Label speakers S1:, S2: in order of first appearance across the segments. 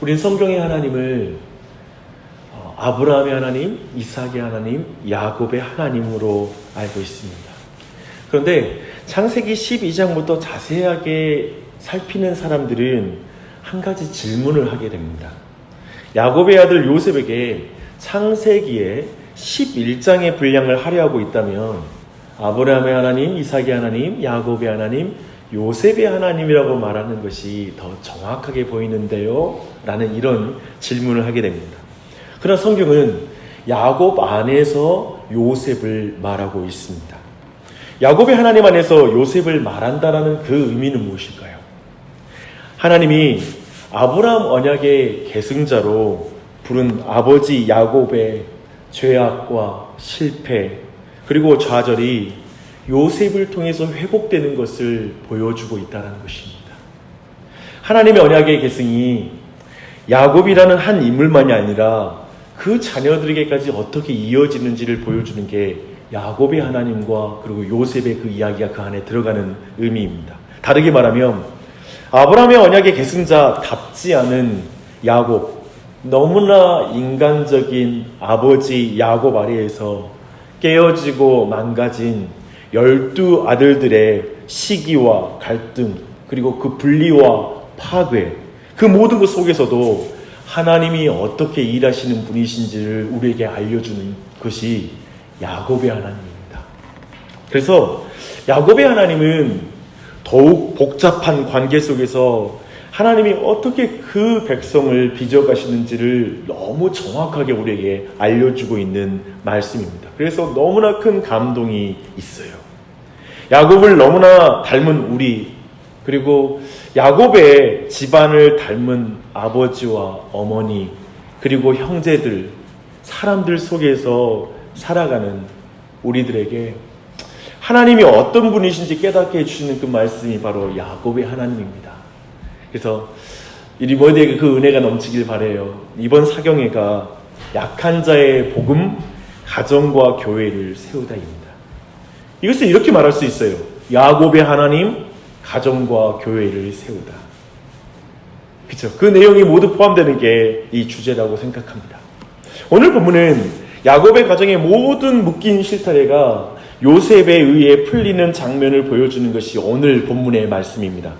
S1: 우린 성경의 하나님을 어, 아브라함의 하나님, 이삭의 하나님, 야곱의 하나님으로 알고 있습니다. 그런데 창세기 12장부터 자세하게 살피는 사람들은 한 가지 질문을 하게 됩니다. 야곱의 아들 요셉에게 창세기에 11장의 분량을 할애하고 있다면 아브라함의 하나님, 이삭의 하나님, 야곱의 하나님, 요셉의 하나님이라고 말하는 것이 더 정확하게 보이는데요? 라는 이런 질문을 하게 됩니다. 그러나 성경은 야곱 안에서 요셉을 말하고 있습니다. 야곱의 하나님 안에서 요셉을 말한다라는 그 의미는 무엇일까요? 하나님이 아브라함 언약의 계승자로 부른 아버지 야곱의 죄악과 실패 그리고 좌절이 요셉을 통해서 회복되는 것을 보여주고 있다는 것입니다. 하나님의 언약의 계승이 야곱이라는 한 인물만이 아니라 그 자녀들에게까지 어떻게 이어지는지를 보여주는 게 야곱의 하나님과 그리고 요셉의 그 이야기가 그 안에 들어가는 의미입니다. 다르게 말하면 아브라함의 언약의 계승자답지 않은 야곱, 너무나 인간적인 아버지 야곱 아래에서 깨어지고 망가진 열두 아들들의 시기와 갈등, 그리고 그 분리와 파괴, 그 모든 것 속에서도 하나님이 어떻게 일하시는 분이신지를 우리에게 알려주는 것이 야곱의 하나님입니다. 그래서 야곱의 하나님은 더욱 복잡한 관계 속에서 하나님이 어떻게 그 백성을 빚어가시는지를 너무 정확하게 우리에게 알려주고 있는 말씀입니다. 그래서 너무나 큰 감동이 있어요. 야곱을 너무나 닮은 우리, 그리고 야곱의 집안을 닮은 아버지와 어머니, 그리고 형제들, 사람들 속에서 살아가는 우리들에게 하나님이 어떤 분이신지 깨닫게 해주시는 그 말씀이 바로 야곱의 하나님입니다. 그래서 우리 모두에게 그 은혜가 넘치길 바래요. 이번 사경회가 약한 자의 복음, 가정과 교회를 세우다입니다. 이것을 이렇게 말할 수 있어요. 야곱의 하나님, 가정과 교회를 세우다. 그렇죠. 그 내용이 모두 포함되는 게 이 주제라고 생각합니다. 오늘 본문은 야곱의 가정의 모든 묶인 실타래가 요셉에 의해 풀리는 장면을 보여주는 것이 오늘 본문의 말씀입니다.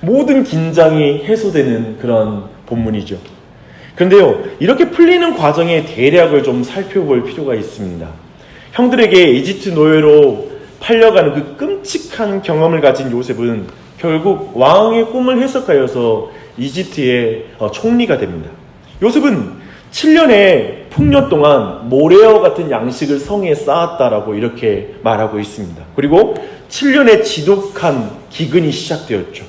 S1: 모든 긴장이 해소되는 그런 본문이죠. 그런데요, 이렇게 풀리는 과정의 대략을 좀 살펴볼 필요가 있습니다. 형들에게 이집트 노예로 팔려가는 그 끔찍한 경험을 가진 요셉은 결국 왕의 꿈을 해석하여서 이집트의 어, 총리가 됩니다. 요셉은 7년의 풍년 동안 모래와 같은 양식을 성에 쌓았다라고 이렇게 말하고 있습니다. 그리고 7년의 지독한 기근이 시작되었죠.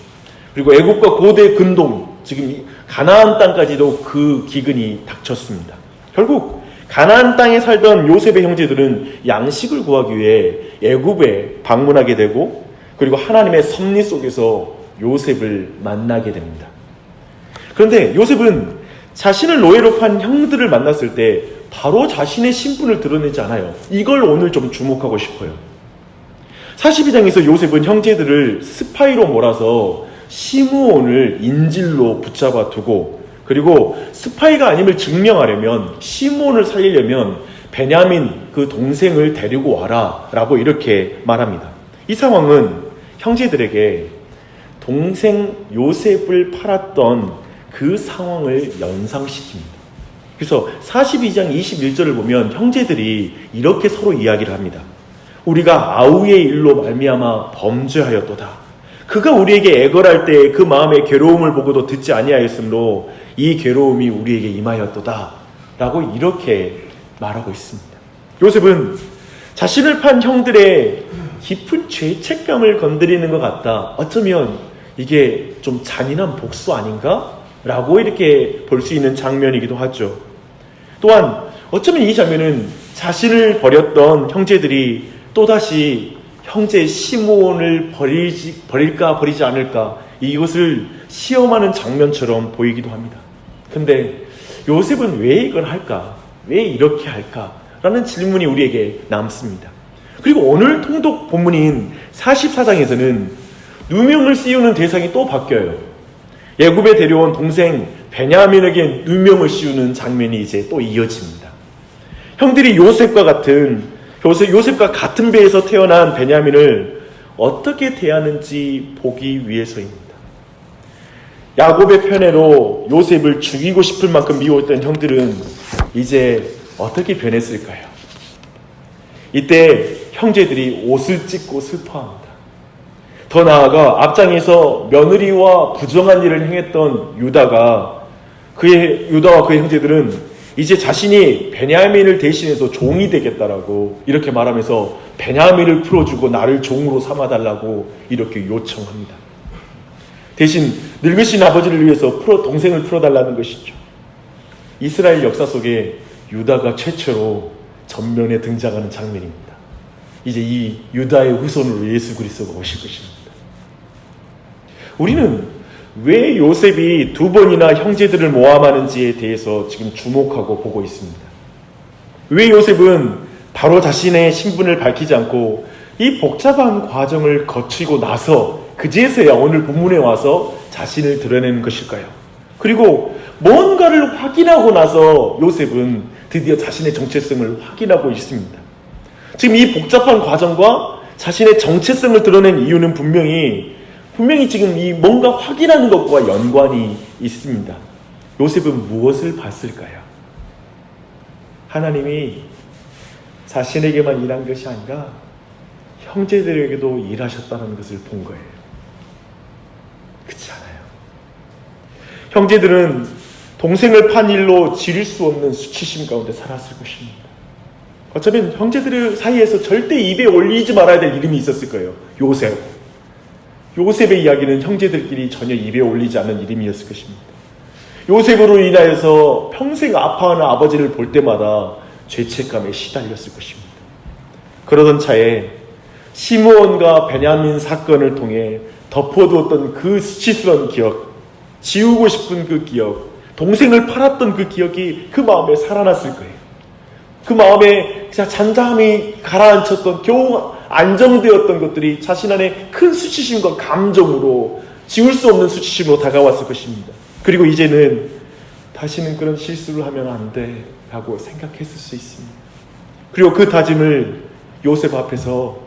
S1: 그리고 애국과 고대 근동, 지금 가나안 땅까지도 그 기근이 닥쳤습니다. 결국 가나안 땅에 살던 요셉의 형제들은 양식을 구하기 위해 애굽에 방문하게 되고 그리고 하나님의 섭리 속에서 요셉을 만나게 됩니다. 그런데 요셉은 자신을 노예로 판 형들을 만났을 때 바로 자신의 신분을 드러내지 않아요. 이걸 오늘 좀 주목하고 싶어요. 42장에서 요셉은 형제들을 스파이로 몰아서 시므온을 인질로 붙잡아 두고 그리고 스파이가 아님을 증명하려면 시므온을 살리려면 베냐민 그 동생을 데리고 와라 라고 이렇게 말합니다. 이 상황은 형제들에게 동생 요셉을 팔았던 그 상황을 연상시킵니다. 그래서 42장 21절을 보면 형제들이 이렇게 서로 이야기를 합니다. 우리가 아우의 일로 말미암아 범죄하였도다. 그가 우리에게 애걸할 때 그 마음의 괴로움을 보고도 듣지 아니하였으므로 이 괴로움이 우리에게 임하였도다. 라고 이렇게 말하고 있습니다. 요셉은 자신을 판 형들의 깊은 죄책감을 건드리는 것 같다. 어쩌면 이게 좀 잔인한 복수 아닌가? 라고 이렇게 볼 수 있는 장면이기도 하죠. 또한 어쩌면 이 장면은 자신을 버렸던 형제들이 또다시 형제 시므온을 버리지, 버릴까 버리지 않을까 이것을 시험하는 장면처럼 보이기도 합니다. 근데 요셉은 왜 이걸 할까? 왜 이렇게 할까? 라는 질문이 우리에게 남습니다. 그리고 오늘 통독 본문인 44장에서는 누명을 씌우는 대상이 또 바뀌어요. 예굽에 데려온 동생 베냐민에게 누명을 씌우는 장면이 이제 또 이어집니다. 형들이 요셉과 같은 요셉, 요셉과 같은 배에서 태어난 베냐민을 어떻게 대하는지 보기 위해서입니다. 야곱의 편애로 요셉을 죽이고 싶을 만큼 미워했던 형들은 이제 어떻게 변했을까요? 이때 형제들이 옷을 찢고 슬퍼합니다. 더 나아가 앞장에서 며느리와 부정한 일을 행했던 유다가 그의 유다와 그의 형제들은 이제 자신이 베냐민을 대신해서 종이 되겠다라고 이렇게 말하면서 베냐민을 풀어주고 나를 종으로 삼아달라고 이렇게 요청합니다. 대신 늙으신 아버지를 위해서 풀어 동생을 풀어달라는 것이죠. 이스라엘 역사 속에 유다가 최초로 전면에 등장하는 장면입니다. 이제 이 유다의 후손으로 예수 그리스도가 오실 것입니다. 우리는 왜 요셉이 두 번이나 형제들을 모함하는지에 대해서 지금 주목하고 보고 있습니다. 왜 요셉은 바로 자신의 신분을 밝히지 않고 이 복잡한 과정을 거치고 나서 그제서야 오늘 본문에 와서 자신을 드러내는 것일까요? 그리고 뭔가를 확인하고 나서 요셉은 드디어 자신의 정체성을 확인하고 있습니다. 지금 이 복잡한 과정과 자신의 정체성을 드러낸 이유는 분명히 분명히 지금 이 뭔가 확인하는 것과 연관이 있습니다. 요셉은 무엇을 봤을까요? 하나님이 자신에게만 일한 것이 아니라 형제들에게도 일하셨다는 것을 본 거예요. 그렇지 않아요? 형제들은 동생을 판 일로 지릴 수 없는 수치심 가운데 살았을 것입니다. 어쩌면 형제들 사이에서 절대 입에 올리지 말아야 될 이름이 있었을 거예요. 요셉. 요셉의 이야기는 형제들끼리 전혀 입에 올리지 않는 이름이었을 것입니다. 요셉으로 인하여서 평생 아파하는 아버지를 볼 때마다 죄책감에 시달렸을 것입니다. 그러던 차에 시므온과 베냐민 사건을 통해 덮어두었던 그 수치스러운 기억, 지우고 싶은 그 기억, 동생을 팔았던 그 기억이 그 마음에 살아났을 거예요. 그 마음에 잔잠이 가라앉혔던 겨우 안정되었던 것들이 자신 안에 큰 수치심과 감정으로 지울 수 없는 수치심으로 다가왔을 것입니다. 그리고 이제는 다시는 그런 실수를 하면 안 돼. 라고 생각했을 수 있습니다. 그리고 그 다짐을 요셉 앞에서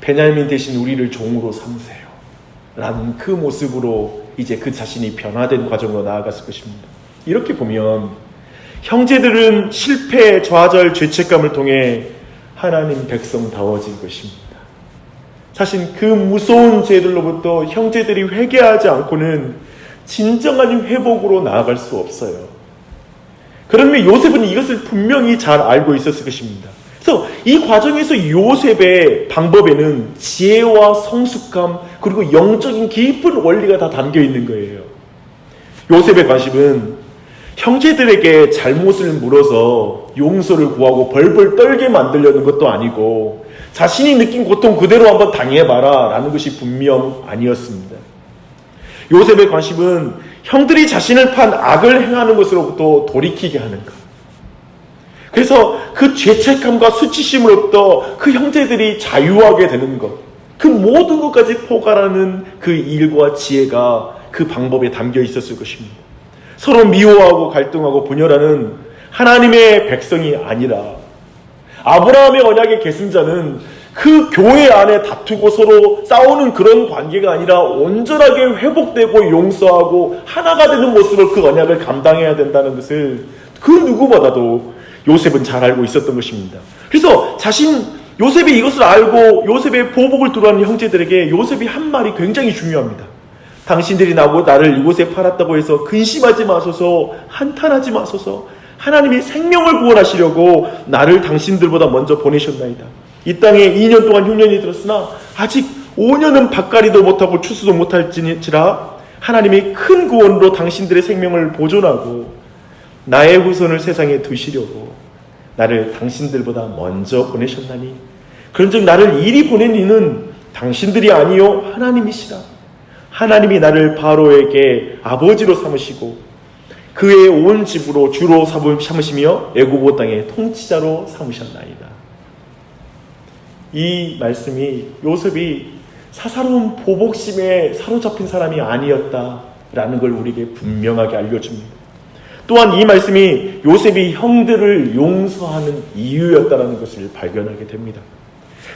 S1: 베냐민 대신 우리를 종으로 삼으세요. 라는 그 모습으로 이제 그 자신이 변화된 과정으로 나아갔을 것입니다. 이렇게 보면 형제들은 실패, 좌절, 죄책감을 통해 하나님 백성다워진 것입니다. 사실 그 무서운 죄들로부터 형제들이 회개하지 않고는 진정한 회복으로 나아갈 수 없어요. 그러면 요셉은 이것을 분명히 잘 알고 있었을 것입니다. 그래서 이 과정에서 요셉의 방법에는 지혜와 성숙함 그리고 영적인 깊은 원리가 다 담겨 있는 거예요. 요셉의 관심은 형제들에게 잘못을 물어서 용서를 구하고 벌벌 떨게 만들려는 것도 아니고 자신이 느낀 고통 그대로 한번 당해봐라 라는 것이 분명 아니었습니다. 요셉의 관심은 형들이 자신을 판 악을 행하는 것으로부터 돌이키게 하는 것. 그래서 그 죄책감과 수치심으로부터 그 형제들이 자유하게 되는 것. 그 모든 것까지 포괄하는 그 일과 지혜가 그 방법에 담겨 있었을 것입니다. 서로 미워하고 갈등하고 분열하는 하나님의 백성이 아니라 아브라함의 언약의 계승자는 그 교회 안에 다투고 서로 싸우는 그런 관계가 아니라 온전하게 회복되고 용서하고 하나가 되는 모습을 그 언약을 감당해야 된다는 것을 그 누구보다도 요셉은 잘 알고 있었던 것입니다. 그래서 자신 요셉이 이것을 알고 요셉의 보복을 두려하는 형제들에게 요셉이 한 말이 굉장히 중요합니다. 당신들이 나고 나를 이곳에 팔았다고 해서 근심하지 마소서 한탄하지 마소서 하나님이 생명을 구원하시려고 나를 당신들보다 먼저 보내셨나이다. 이 땅에 2년 동안 흉년이 들었으나 아직 5년은 밭가리도 못하고 추수도 못할지라 하나님이 큰 구원으로 당신들의 생명을 보존하고 나의 후손을 세상에 두시려고 나를 당신들보다 먼저 보내셨나니 그런즉 나를 이리 보낸 이는 당신들이 아니요 하나님이시라 하나님이 나를 바로에게 아버지로 삼으시고 그의 온 집으로 주로 삼으시며 애굽 땅의 통치자로 삼으셨나이다. 이 말씀이 요셉이 사사로운 보복심에 사로잡힌 사람이 아니었다라는 걸 우리에게 분명하게 알려줍니다. 또한 이 말씀이 요셉이 형들을 용서하는 이유였다는 것을 발견하게 됩니다.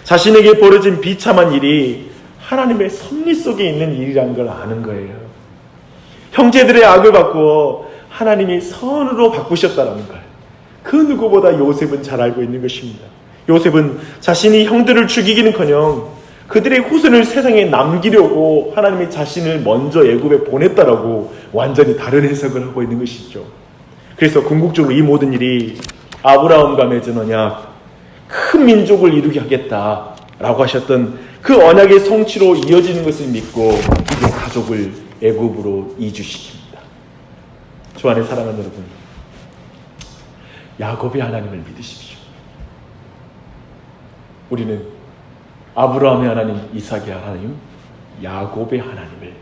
S1: 자신에게 벌어진 비참한 일이 하나님의 섭리 속에 있는 일이라는 걸 아는 거예요. 형제들의 악을 바꾸어 하나님이 선으로 바꾸셨다는 걸. 그 누구보다 요셉은 잘 알고 있는 것입니다. 요셉은 자신이 형들을 죽이기는커녕 그들의 후손을 세상에 남기려고 하나님이 자신을 먼저 애굽에 보냈다라고 완전히 다른 해석을 하고 있는 것이죠. 그래서 궁극적으로 이 모든 일이 아브라함과 맺은 언약, 큰 민족을 이루게 하겠다라고 하셨던 그 언약의 성취로 이어지는 것을 믿고 이제 가족을 애굽으로 이주시킵니다. 주 안에 사랑하는 여러분, 야곱의 하나님을 믿으십시오. 우리는 아브라함의 하나님, 이삭의 하나님, 야곱의 하나님을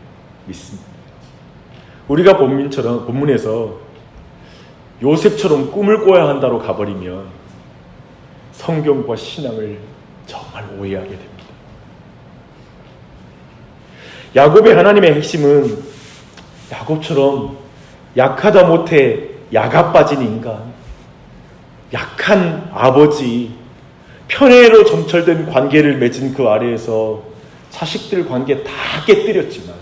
S1: 믿습니다. 우리가 본문처럼 본문에서 요셉처럼 꿈을 꿔야 한다로 가버리면 성경과 신앙을 정말 오해하게 됩니다. 야곱의 하나님의 핵심은 야곱처럼 약하다 못해 야가 빠진 인간, 약한 아버지, 편애로 점철된 관계를 맺은 그 아래에서 자식들 관계 다 깨뜨렸지만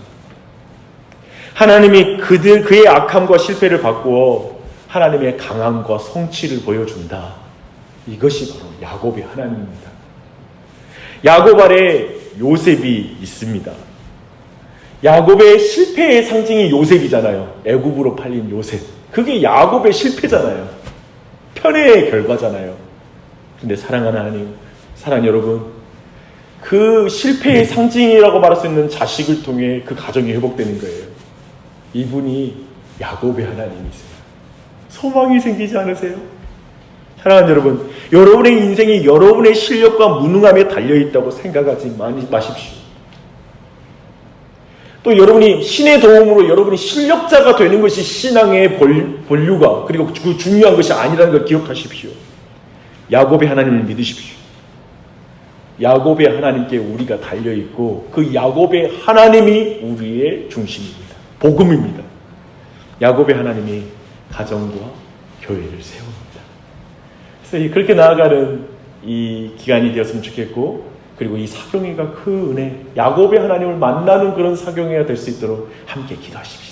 S1: 하나님이 그들 그의 악함과 실패를 바꾸어 하나님의 강함과 성취를 보여준다. 이것이 바로 야곱의 하나님입니다. 야곱 아래 요셉이 있습니다. 야곱의 실패의 상징이 요셉이잖아요. 애굽으로 팔린 요셉. 그게 야곱의 실패잖아요. 편애의 결과잖아요. 근데 사랑하는 하나님, 사랑 여러분, 그 실패의 상징이라고 말할 수 있는 자식을 통해 그 가정이 회복되는 거예요. 이분이 야곱의 하나님이세요. 소망이 생기지 않으세요? 사랑하는 여러분, 여러분의 인생이 여러분의 실력과 무능함에 달려 있다고 생각하지 마십시오. 또 여러분이 신의 도움으로 여러분이 실력자가 되는 것이 신앙의 본류가 그리고 그 중요한 것이 아니라는 걸 기억하십시오. 야곱의 하나님을 믿으십시오. 야곱의 하나님께 우리가 달려 있고 그 야곱의 하나님이 우리의 중심입니다. 복음입니다. 야곱의 하나님이 가정과 교회를 세웁니다. 그래서 그렇게 나아가는 이 기간이 되었으면 좋겠고 그리고 이 사경회가 그 은혜, 야곱의 하나님을 만나는 그런 사경회가 될 수 있도록 함께 기도하십시오.